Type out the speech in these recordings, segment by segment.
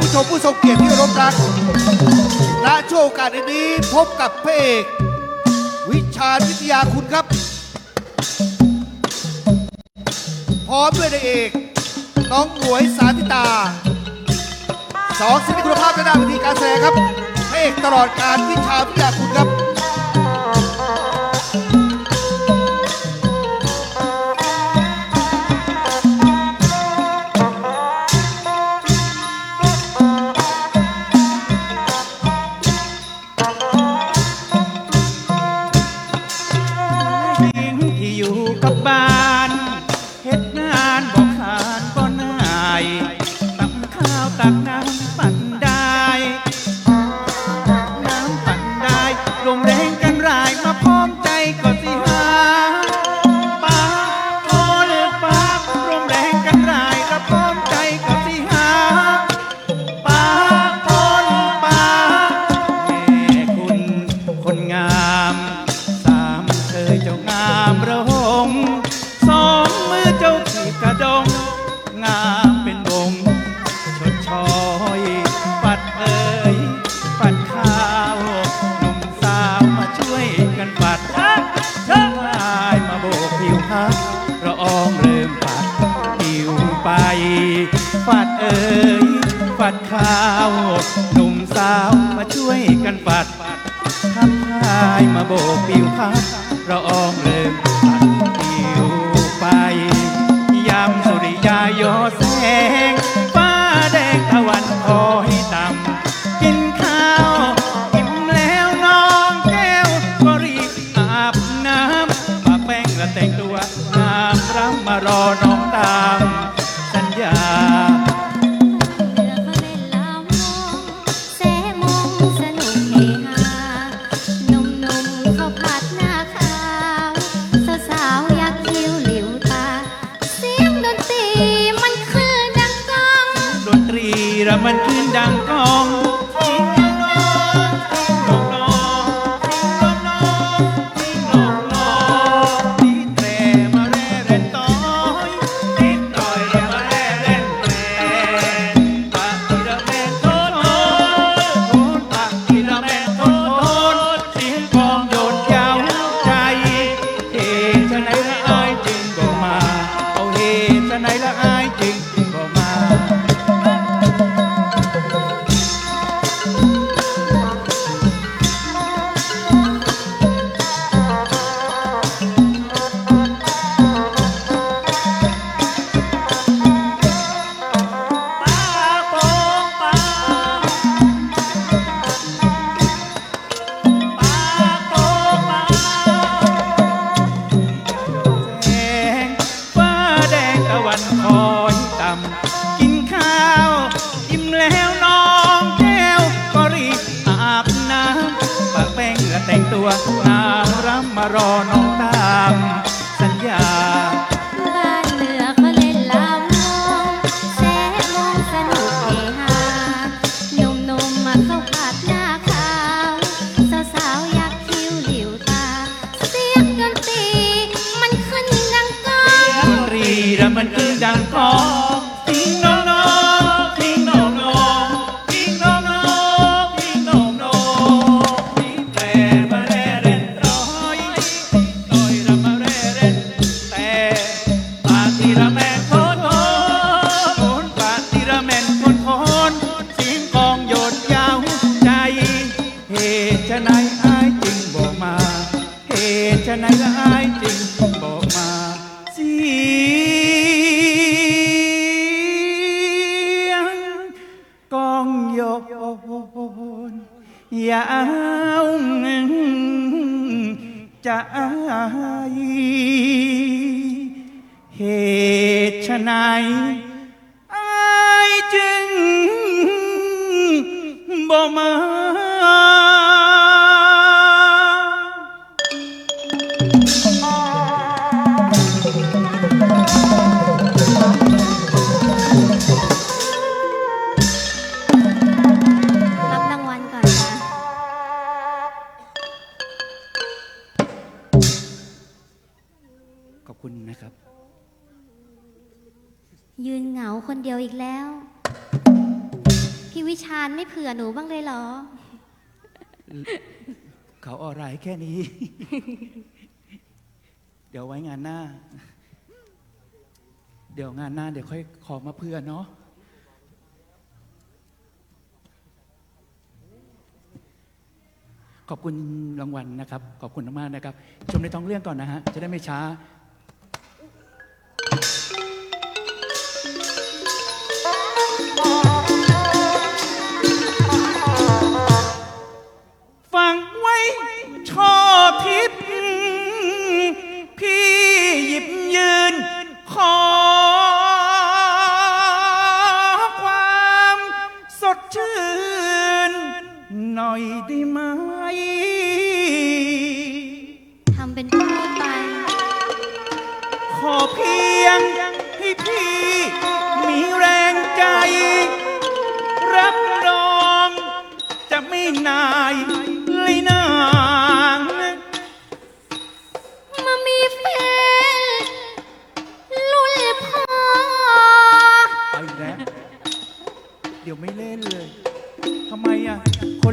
ผู้ชมผู้ทรงเกียรติที่เคารพรักและชว์การในนี้พบกับพระเอก วิชาวิทยาคุณครับ พร้อมด้วยในเอก น้องหมวยสาธิตาสองศิลปินคุณภาพระดับวิธีการแสดงครับพระเอกตลอดการวิชาวิทยาคุณครับ เหตุไฉน นเดียวอีกแล้ว พี่วิชานไม่เผื่อหนูบ้างเลยเหรอ เขาออนไลแค่นี้ เดี๋ยวไว้งานหน้า เดี๋ยวงานหน้าเดี๋ยวค่อยขอมาเผื่อเนาะขอบคุณรางวัลนะครับ ขอบคุณมากนะครับ ชมในท้องเรื่องก่อนนะฮะ จะได้ไม่ช้า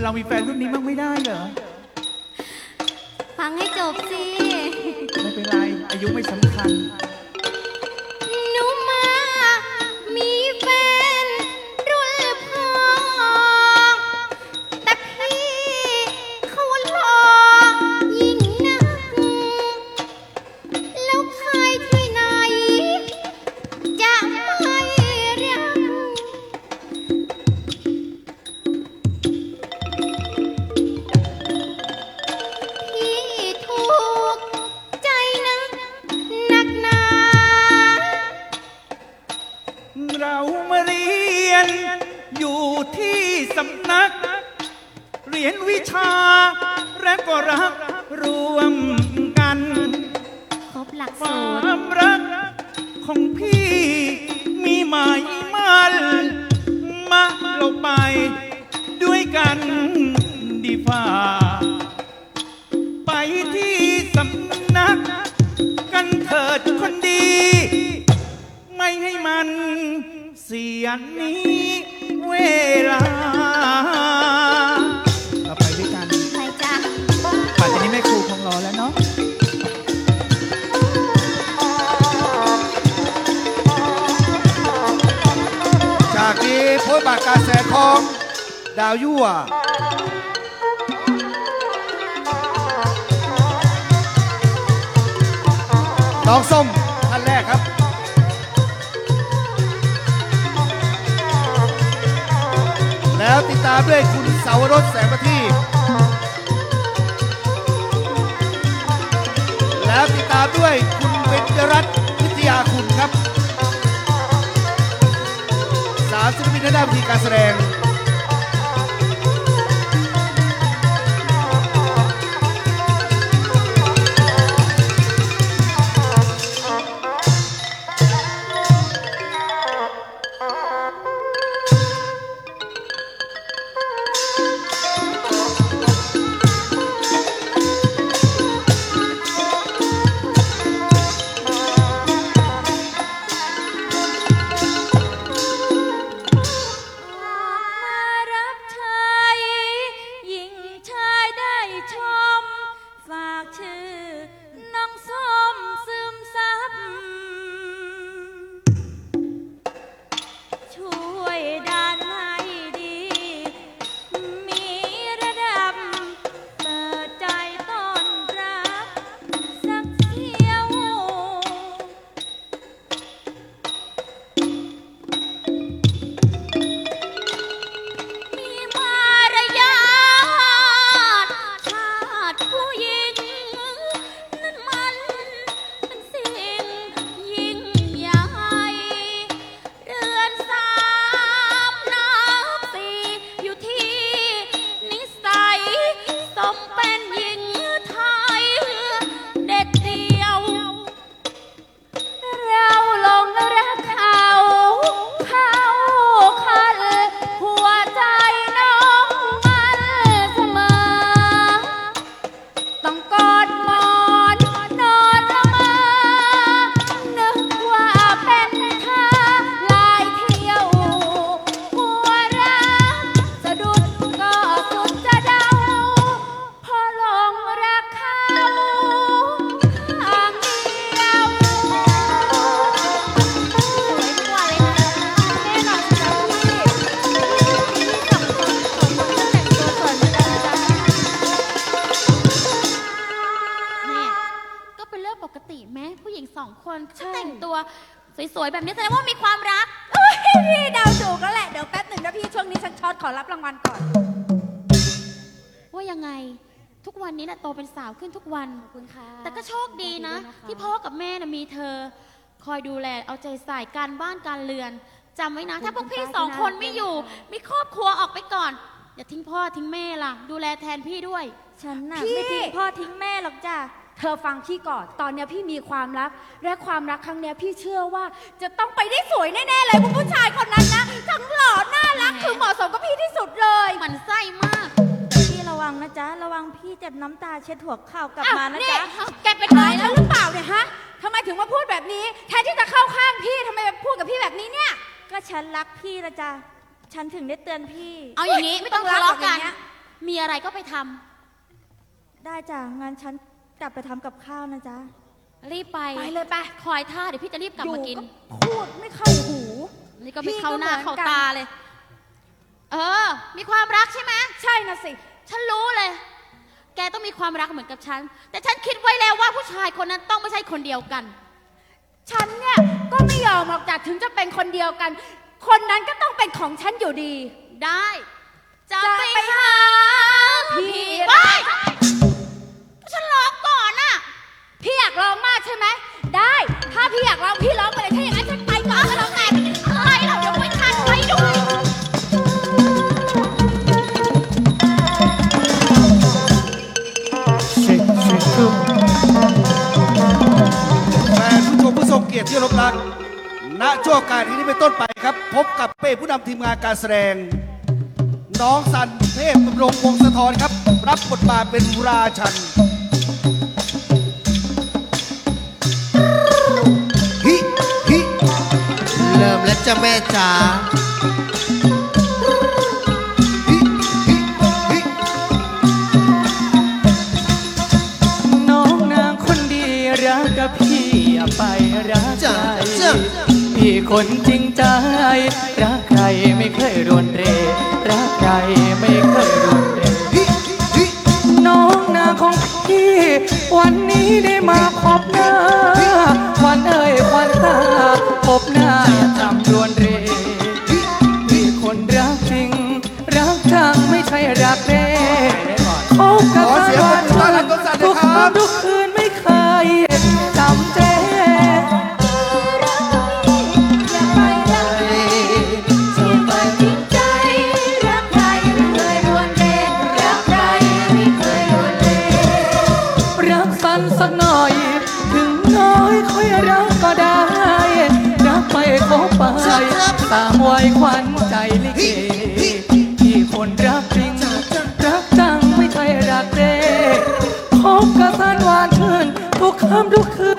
เรามีแฟนรุ่นนี้มั่งไม่ได้เหรอ ฟังให้จบสิ ไม่เป็นไร อายุไม่สำคัญ ที่สำนัก เรียนวิชา และก็รักรวมกัน ครบหลักคสูวาตรมรักของพี่มีหมายมันมาเราไปด้วยกันดีฝ่า ไปที่สำนัก กันเถิดคนดี ไม่ให้มันเสียนี้ เวลาเราไปด้วยกันใครจ้ะป่านนี้แม่ครูคงรอแล้วเนาะจากนี้โพสต์บาทการแสนทอง ดาวยั่วน้องส้มท่านแรกครับ แล้วติดตามด้วยคุณเสาวรสแสงประทีปแล้วติดตามด้วยคุณเบญจรัตน์วิทยาคุณครับสามศิลปินทางด้านวิธีการแสดง ขอรับรางวัลก่อน ว่ายังไงทุกวันนี้น่ะโตเป็นสาวขึ้นทุกวัน ขอบคุณค่ะ แต่ก็โชคดีนะที่พ่อกับแม่น่ะมีเธอ คอยดูแลเอาใจใส่การบ้านการเรือนจำไว้นะถ้าพวกพี่สองคนไม่อยู่ มีครอบครัวออกไปก่อน อย่าทิ้งพ่อทิ้งแม่ล่ะ ดูแลแทนพี่ด้วย ฉันน่ะพี่ ไม่ทิ้งพ่อทิ้งแม่หรอกจ้ะ เธอฟังพี่ก่อน ตอนเนี้ยพี่มีความรัก และความรักครั้งเนี้ยพี่เชื่อว่าจะต้องไปได้สวยแน่ๆเลยผู้ชายคนนั้นนะ ทั้งหล่อน่ารักคือเหมาะสมกับพี่ที่สุดเลยมันไส้มากพี่ระวังนะจ๊ะ ระวังพี่เจ็บน้ำตาเช็ดหัวเข่ากลับอ้าวมานะนี่จ๊ะแกเป็นน้องฉันหรือเปล่าเนี่ยฮะทำไมถึงมาพูดแบบนี้ แทนที่จะเข้าข้างพี่ทำไมมาพูดกับพี่แบบนี้เนี่ย ก็ฉันรักพี่นะจ๊ะ ฉันถึงได้เตือนพี่ เอาอย่างนี้ไม่ต้องทะเลาะกัน มีอะไรก็ไปทำ ได้จ้ะงั้นฉัน กลับไปทำกับข้าวนะจ๊ะ รีบไปไปเลยไป คอยท่าเดี๋ยวพี่จะรีบกลับมากิน อยู่พูดไม่เข้าหู นี่ก็ไม่พี่เข้าหน้าก็เหมือน เข้ากันตาเลย เออ มีความรักใช่ไหมใช่นะสิ ฉันรู้เลย แกต้องมีความรักเหมือนกับฉัน แต่ฉันคิดไว้แล้วว่าผู้ชายคนนั้นต้องไม่ใช่คนเดียวกัน ฉันเนี่ยก็ไม่ยอมหรอกจ้ะถึงจะเป็นคนเดียวกัน คนนั้นก็ต้องเป็นของฉันอยู่ดี ได้ จะจะไปไปหาพี่ไป พี่อยากร้องมากใช่ไหม ได้ ถ้าพี่อยากร้องพี่ร้องไปเลยถ้าอย่างนั้นฉันไปก่อนก็แล้วกันอะไรเราเดี๋ยวไม่ทันไปด้วยแฟนผู้ชมผู้ทรงเกียรติที่เคารพรักณช่วงการนี้เป็นต้นไปครับ พบกับเป้ผู้นำทีมงานการแสดง น้องสันเทพบำรงวงศธรครับ รับบทบาทเป็นราชัน จ้ะแม่จ๋าฮิฮิฮิน้องนางคนดีรักกับพี่อย่าไปรักใคจ้ะรจ้ะพี่คนจริงใจ รักใครไม่เคยรวนเร รักใครไม่เคยรวนเร ฮิฮิน้องนางของพี่ วันนี้ได้มาพบหน้า วันเอ่ยควันตาพบหน้า ครับทุกคืนไม่เคยจำเจอย่าไปรักที่มันจริงใจรักใครไม่เคยรวนเรรักใครไม่เคยรวนเรรักสั้นสักหน่อย ถึงน้อยค่อยรักก็ได้ รักไปคบไปตามวัยขวัญ ทำทุกคืน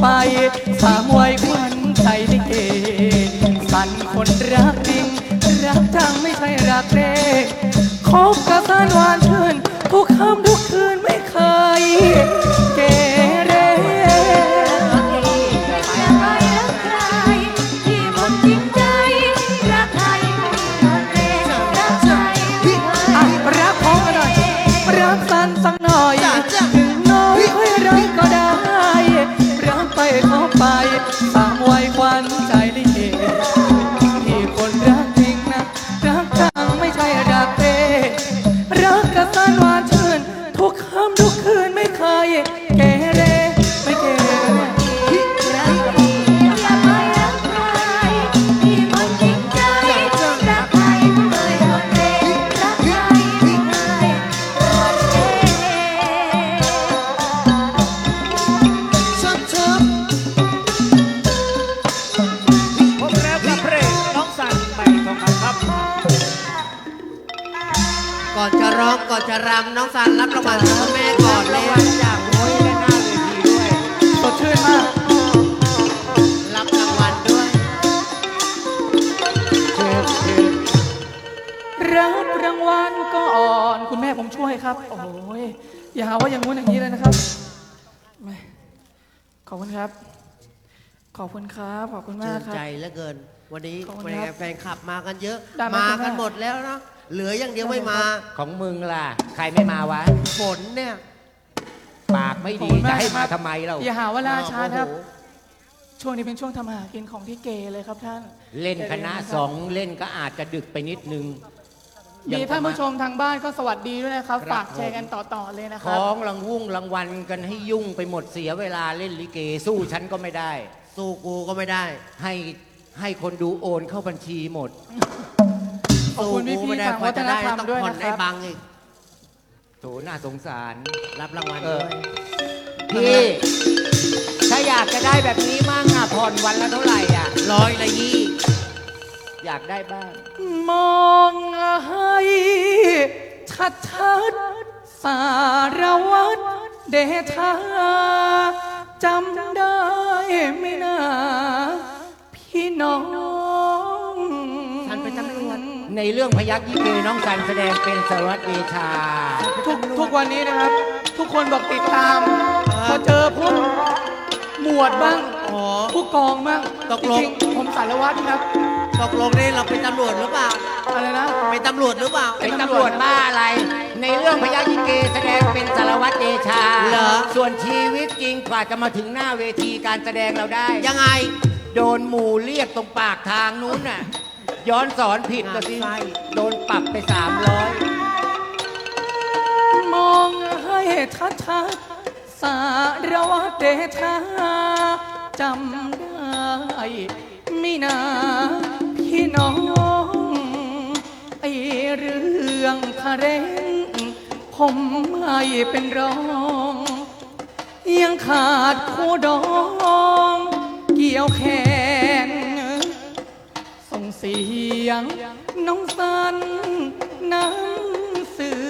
ไป สามวัยควันใจลิเกสันคนรักจริง รักจังไม่ใช่รักเร่คบกับสานหวานชื่นทุกคำทุก โอ้ยอย่าหาว่าอย่างงู้นอย่างนี้เลยนะครับแม่ขอบคุณครับ ขอบคุณครับ ขอบคุณมาชื่กนครับ ใจเหลือเกิน วันนี้ขอบคุณเป็นไงครับแฟนคลับมากันเยอะ ได้ไหมมาคุณแม่ กันหมดแล้วนะเหลืออย่างเดียวไม่มา ของมึงล่ะ ใครไม่มาวะ ฝนเนี่ยปากไม่ขอบดี คุณมากจะให้ครัมาบทำไมเรา อย่าหาว่าล่าช้าครับ โอ้โหช่วงนี้เป็นช่วงทำมาหากินของพี่เกเลยครับท่านเล่นคณะอย่าลืมนะครับสองเล่นก็อาจจะดึกไปนิดนึง มีท่านผู้ชมทางบ้านก็สวัสดีด้วยนะครับ ครับ ฝากแชร์กันต่อๆเลยนะคขรับ องรางวุ่งรางวัลกันให้ยุ่งไปหมดเสียเวลาเล่นลิเก สู้ฉันก็ไม่ได้ สู้กูก็ไม่ได้ ให้ให้คนดูโอนเข้าบัญชีหมด ขอบคุณสู้กูพี่ไม่ๆได้ฝั่งกว่าจะได้วัฒนธรรมต้องด้วยผ่อนนะคให้รับ บังอีก โถน่าสงสาร รับรางวัลเอด้อ วยพี่ ถ้าอยากจะได้แบบนี้มั่งอะผ่อนวันละเท่าไหร่อะ ร้อยละยี่ อยากได้บ้าง มองให้ชัดชัดๆสารวัตรเดชาจำได้ไหม่นาพี่น้องท่านเป็นตำรวจ ในเรื่องพยักยี่เกน้องสันแสดงเป็นสารวัตรเดชา ทุกทุกวันนี้นะครับ ทุกคนบอกติดตาม พอเจอปุ๊บหมวดบ้างอ๋อผู้กองบ้างตกลงจริงๆผมสารวัตรครับ ตกลงนี่เราเป็นตำรวจหรือเปล่า อะไรนะ เป็นตำรวจหรือเปล่า เป็นตำรวจบ้าอะไร ในเรื่องพยักยี่เกแสดงเป็นสารวัตรเดชาเหรอ ส่วนชีวิตจริงกว่าจะมาถึงหน้าเวทีการแสดงเราได้ ยังไงโดนหมู่เรียกตรงปากทางนู้นน่ะ ย้อนสอนผิดก็สิงานไส้โดนปรับไปสามร้อยมองให้ชัดชัดๆสารวัตรเดชาจำได้ ไม่นา พี่น้อง ไอเรื่องคาเรนผมไม่เป็นรอง ยังขาดคู่ดอง เกี่ยวแขน ส่งเสียงน้องสันน้ำสื่อ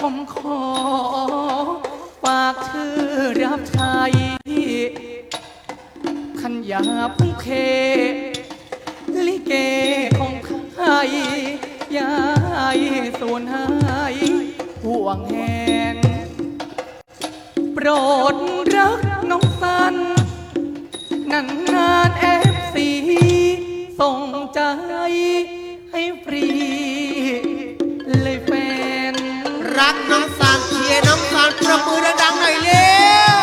ผมขอฝากชื่อรับใช้ขันยาพุ่งเค ลิเกของไทยยายสูญหายห่วงแหนโปรดรักน้องสันนานนานเอฟซีส่งใจให้ฟรี เลยแฟน รักน้องสันเชียร์น้องสันประมือดังๆหน่อยเร็ว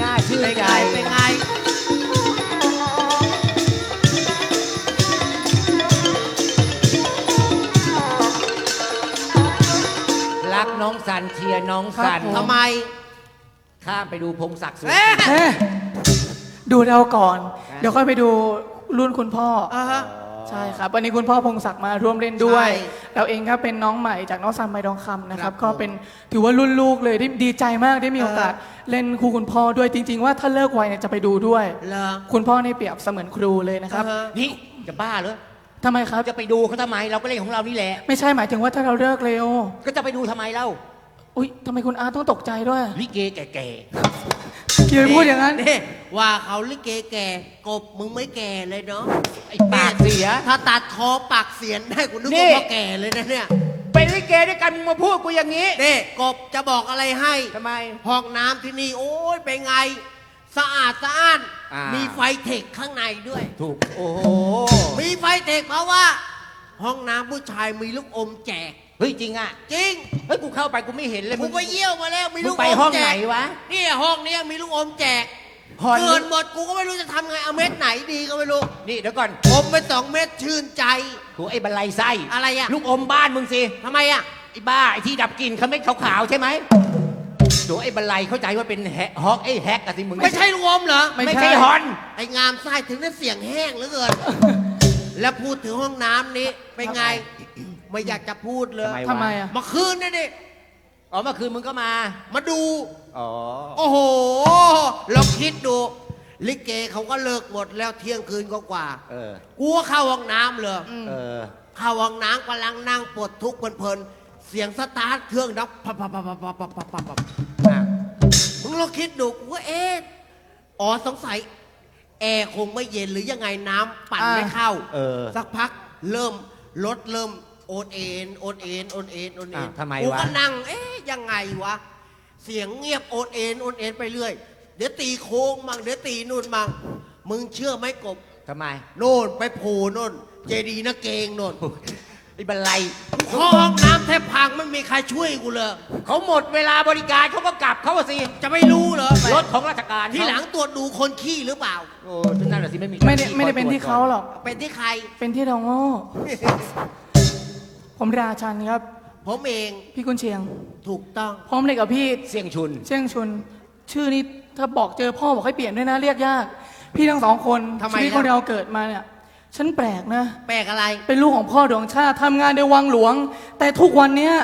น่าชื่นเป็นใจไงเป็นไง องสันเชียร์น้องสันครับผม ทำไมข้ามไปดูพงศักดิ์สุเอ๊ะ เอ๊ะดูเราก่อนเดี๋ยวค่อยไปดูรุ่นคุณพ่อออ่าฮะ ใช่ครับวันนี้คุณพ่อพงศักดิ์มาร่วมเล่นด้วย ใช่เราเองครับเป็นน้องใหม่จากน้องซันไมดองคำนะครับครับก็เป็นถือว่ารุ่นลูกเลยได้ดีใจมากได้มีโอกาสเล่นคู่คุณพ่อด้วยจริง ๆ ว่าถ้าเลิกไวเนี่ยจะไปดูด้วย เหรอ คุณพ่อในเปรียบเสมือนครูเลยนะครับอ่าฮะนี่จะบ้าเหรอ ทำไมครับ จะไปดูเขาทำไมเราก็เล่นของเรานี่แหละ ไม่ใช่หมายถึงว่าถ้าเราเลิกเร็ว ก็จะไปดูทำไมเล่าอุ้ยทำไมคุณอาต้องตกใจด้วยลิเกแก่อย่าไปพูดอย่างนั้น นี่ว่าเขาลิเกแก่กบมึงไม่แก่เลยเนาะๆไอ้ปากเสีย ถ้าตัดคอปากเสียนได้กูนึกนี่ ว่าพ่อแก่เลยนะเนี่ยเป็นลิเกด้วยกันมึงมาพูดกูอย่างนี้ นี่กบจะบอกอะไรให้ ทำไม ห้องน้ำที่นี่โอ้ยเป็นไง สะอาดสะอ้านมีไฟเทคข้างในด้วย ถูก โอ้โหมีไฟเทคเพราะว่า ห้องน้ำผู้ชายมีลูกอมแจก เฮ้ยจริงอะจริงเฮ้ยกูเข้าไปกูไม่เห็นเลยกูไปเยี่ยวมาแล้วมีมึลูงกไปอมห้องแจไหนกวะนี่ห้องเนี้ยมีลูกอมแจกฮอนเกินหมดกูก็ไม่รู้จะทำไงเอาเม็ดไหนดีก็ไม่รู้นี่เดี๋ยวก่อนอมไปสองเม็ดชื่นใจ กูไอ้บันไลไส้อะไรอะ ลูกอมบ้านมึงสิทำไมอะไอ้บ้าไอ้ที่ดับกลิ่นเขาไม่ขาวๆใช่ไหม ตัวไอ้บันไลเข้าใจว่าเป็นแฮกฮอกไอ้แฮกอะสิมึงไม่ใช่ลูกอมเหรอ ไม่ไม่ใช่ใช่ฮอน ไอ้งามไส้ถึงได้เสียงแห้งเหลือเกิน แล้วพูดถึงห้องน้ำนี้เป็นไง ไม่อยากจะพูดเลยทำไมอะเมาคืนนี่ดิอ๋อเมื่อคืนมึงก็มา มาดู อ๋อ โอ้โหลองคิดดู ลิเกเขาก็เลิกหมดแล้วเที่ยงคืนก็กว่าเออ กูก็เข้าห้องน้ำเลย เออ เข้าห้องน้ำกำลังนั่งปวดทุกข์เพลินๆ เสียงสตาร์ทเครื่องดับปับปับปับปับปับปับปับปับอะมึงลองคิดดูกูว่าเอ๊ะอ๋อสงสัยแอร์คงไม่เย็นหรือยังไงน้ำปั่นไม่เข้า เออ สักพักเริ่มรถเริ่มโอนเอ็นโอนเอ็นโอนเอ็นโอนเอ็นอะทำไมวะ กูก็นั่งเอ๊ะยังไงวะ เสียงเงียบโอนเอ็นโอนเอ็นไปเรื่อย เดี๋ยวตีโค้งมั่งเดี๋ยวตีนู่นมั่งมึงเชื่อไหมกบทำไม โน่นไปโผล่โน่น เจดีย์นะเกงโน่น อ้บันไลห้องน้ำแทบพังไม่มีใครช่วยกูเลยเขาหมดเวลาบริการเขาก็กลับเขาอะสิจะไม่รู้เหรอรถของราชการที่หลังตรวจดูคนขี้หรือเปล่าโอ้นั่นแหละสิไม่มีไม่ได้ไม่ได้เป็นที่เขาหรอก เป็นที่ใครเป็นที่เราโง่ผมราชันครับ ผมเองพี่กุนเชียง ถูกต้องพร้อมเลยกับพี่เสี่ยงชุนเชียงชุน ชื่อนี้ถ้าบอกเจอพ่อบอกให้เปลี่ยนด้วยนะเรียกยาก พี่ทั้งสองคนทำไมชีวิตล่ะคนเราเกิดมาเนี่ย ฉันแปลกนะ แปลกอะไร เป็นลูกของพ่อดวงชาติทำงานในวังหลวง แต่ทุกวันเนี้ย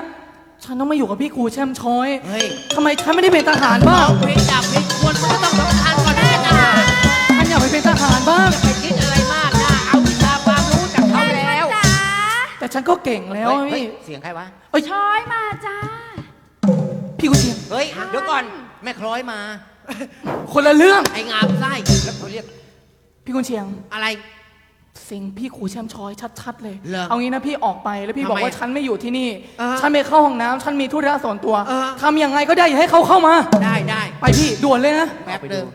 ฉันต้องมาอยู่กับพี่ครูแช่มช้อยเฮ้ยทำไมฉันไม่ได้เป็นทหารบ้างเพลงดับเพลงควรมันก็ต้องสำคัญก่อนที่จะหาฉันอยากไปเป็นทหารบ้างไปคิดอะไรมากนะเอาวิชาความรู้จากเขาแล้วจ๋าแต่ฉันก็เก่งแล้วเฮ้ยพี่เสียงใครวะ เอ้ยช้อยมาจ้า พี่กุนเชียงเฮ้ย เดี๋ยวก่อน แม่คล้อยมา คนละเรื่องไอ้งามไส้แล้วเขาเรียกพี่กุนเชียง อะไร สิ่งพี่ครูแช่มช้อยชัดๆ เลย เหรอเอางี้นะพี่ออกไปแล้วพี่ทำไมบอกว่าฉันไม่อยู่ที่นี่ อ่าฮะฉันไปเข้าห้องน้ำฉันมีธุระส่วนตัวอ่าฮะทำยังไงก็ได้อย่าให้เขาเข้ามา ได้ได้ไปพี่ด่วนเลยนะ แป๊บเดิม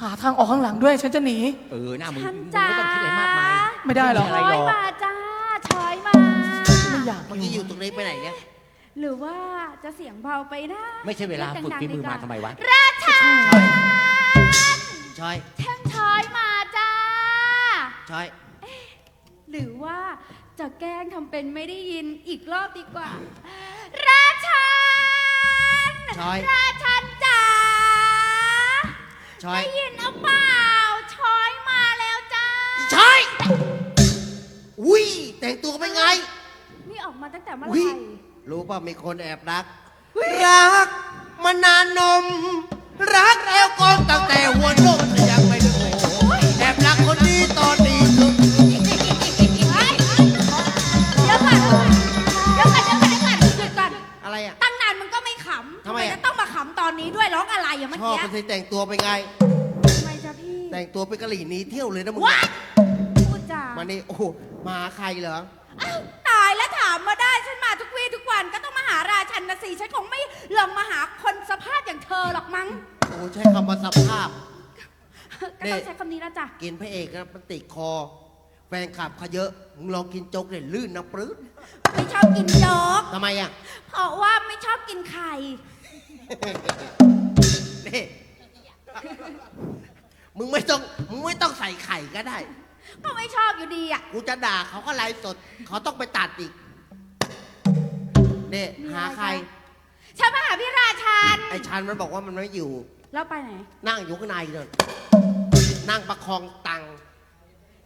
หาทางออกข้างหลังด้วย ฉันจะหนี เออหน้ามึงท่านมึงจ๋าไม่ต้องคิดอะไรมากมาย ไม่ได้หรอกอะไรช้อหรยอกมาจ้าช้อยมา ไม่อยากเมื่อกี้อยู่ตรงนี้ไปไหนเนี่ย หรือว่าจะเสียงเบาไปนะไม่ใช่เวลาฝึกฝีมือมาทำไมวะ ราชาชอยแช่งช้อยมา จ้าชอยหรือว่าจะแกล้งทำเป็นไม่ได้ยินอีกรอบดีกว่า ราชันชอยราชันจ๋าชอยได้ยินเอาเปล่าช้อยมาแล้วจ้าชอยอุ้ย แต่งตัวเป็นไง นี่ออกมาตั้งแต่เมื่อไหอุ๊ย ร่รู้ป่ะมีคนแอบรัก รักมานานนม รักแล้วก็ตั้งแต่หัวนม ชอบกี้มันสิแต่งตัวเป็นไง ทำไมจ๊ะพี่แต่งตัวเป็นกะหรี่หนีเที่ยวเลยนะมึงว้าพูดจามานี่โอ้โหมาหาใครเหรออ้าวตายแล้วถามมาได้ฉันมาทุกวี่ทุกวันก็ต้องมาหาราชันนะสิฉันคงไม่ลองมาหาคนสภาพอย่างเธอหรอกมั้งโอ้ใช้คำว่าสภาพ ก็ต้องใช้คำนี้นะจ๊ะกินพระเอกนะมันติดคอ แฟนคลับเขาเยอะมึงลองกินโจ๊กเนี่ยลื่นนะปรื้ดไม่ชอบกินโจ๊กทำไมอะเพราะว่าไม่ชอบกินไข่ นี่ มึงไม่ต้อง มึงไม่ต้องใส่ไข่ก็ได้ ก็ไม่ชอบอยู่ดีอะ กูจะด่าเขาก็ไลฟ์สด เขาต้องไปตัดอีกเนี่ยมีอะไรหาใคร ฉันมาหาพี่ราชัน ไอ้ชันมันบอกว่ามันไม่อยู่ แล้วไปไหน นั่งอยู่ข้างในเลยนั่งประคองตังค์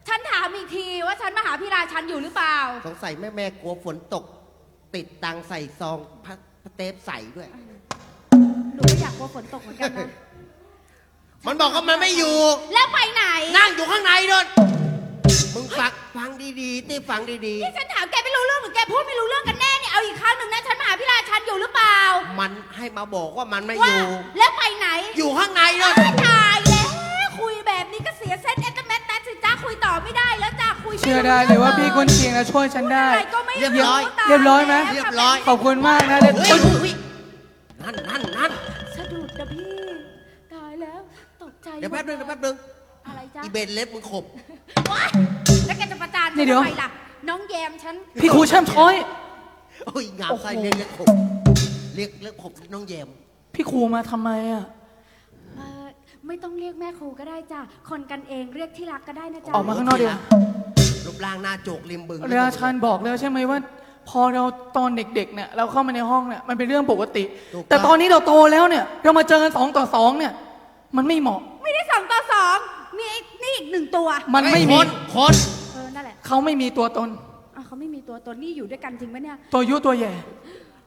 ฉันถามอีกทีว่าฉันมาหาพี่ราชันอยู่หรือเปล่า สงสัยแม่แม่กลัวฝนตก ติดตังค์ใส่ซองพระพระเทปใส่ด้วย หนูก็อยากกลัวฝนตกเหมือนกันนะ มันบอกว่ามันไม่อยู่ แล้วไปไหนนั่งอยู่ข้างในด้วยมึงฟังฟังดีๆนี่ฟังดีที่ฉันถามแกไม่รู้เรื่องหรือแกพูดไม่รู้เรื่องกันแน่เนี่ยเอาอีกครั้งหนึ่งนะฉันมาหาพี่ราชันอยู่หรือเปล่าๆ มันให้มาบอกว่ามันไม่อว่ายู่ แล้วไปไหนอยู่ข้างในด้วยตายแล้วคุยแบบนี้ก็เสียเส้นเอสเมสแต่สิจ้าคุยต่อไม่ได้แล้วจ้าคุยม่เชื่อได้เลยว่าพี่กุนเชียงจะช่วยฉันได้ อะไรก็ไม่เรียบร้อยตาเรียบร้อยไหม แล้วเรียบร้อย ขอบคุณมากนะเด็กเฮ้ยเฮ้ยนั่นนั่นนั่น เดี๋ยวแป๊บนึงเดี๋ยวแป๊บนึงอะไรจ้าอีเบนเล็บมึงขบว้ายแล้วแกจะประจานฉันี่นเดี๋ยว ทำไมล่ะ น้องแยมฉัน พี่ครูแช่มช้อย โอ้ยงามไส้โอ้โหเรียกเล็บขบเรียกเล็บขบน้องแยมพี่ครูมาทำไมอะ เอ่อไม่ต้องเรียกแม่ครูก็ได้จ้ะ คนกันเองเรียกที่รักก็ได้นะจ๊ะออกมาข้างนอกดีกว่า รูปร่างหน้าโจกริมบึงราชันบอกแล้วใช่ไหมว่า พอเราตอนเด็กๆเนี่ยเราเข้ามาในห้องเนี่ยมันเป็นเรื่องปกติ แต่ตอนนี้เราโตแล้วเนี่ย เรามาเจอกันสองต่อสองเนี่ย มันไม่เหมาะ ไม่ได้สองต่อสองมีไอ้นี่อีกหนึ่งตัวมันไม่มี คนเออนั่นแหละเขาไม่มีตัวตนเขาไม่มีตัวตนนี่อยู่ด้วยกันจริงไหมเนี่ย ตัวยุตัวแย่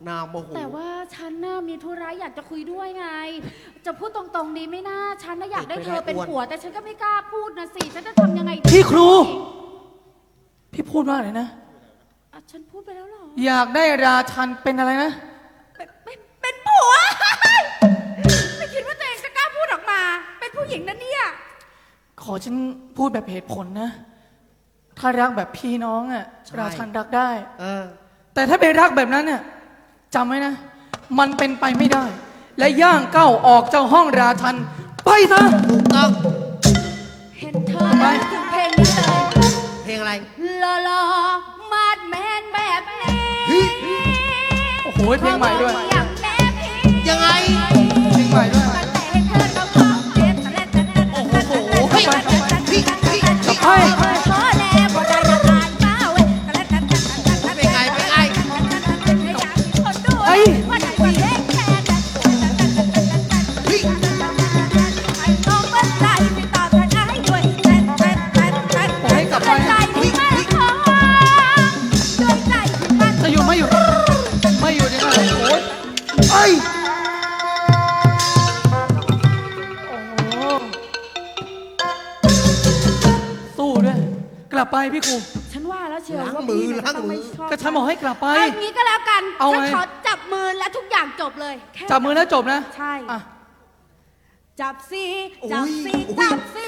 นางโมโหแต่ว่าฉันน่ะมีธุระอยากจะคุยด้วยไง จะพูดตรงๆดีไหม่น่าฉันน่ะอยากได้เธอเป็นผัว แต่ฉันก็ไม่กล้าพูดนะสิ ฉันจะทำยังไงพี่ครู พี่พูดว่าอะไรนะฉันพูดไปแล้วหรออยากได้ราชันเป็นอะไรนะ เป็นผัวู้หญิงนะเนี่ย ขอฉันพูดแบบเหตุผลนะ ถ้ารักแบบพี่น้องอะใราชันรักได้ เออ แต่ถ้าไปรักแบบนั้นเนี่ยจำไว้นะ มันเป็นไปไม่ได้ และย่างเก้าวออกเจ้าห้องราชัน ไปซะเห็นเธอแล้ถึงเพลงนี้เลยเพลงอะไร หล่อหลอมาดแมนแบบนี้โอ้โหเพลงใหม่ด้วย กลับไป เอางี้ก็แล้วกันเอาฉันขอจับมือและทุกอย่างจบเลยจับมือแล้วจบนะใช่จับซีจับซีจับซี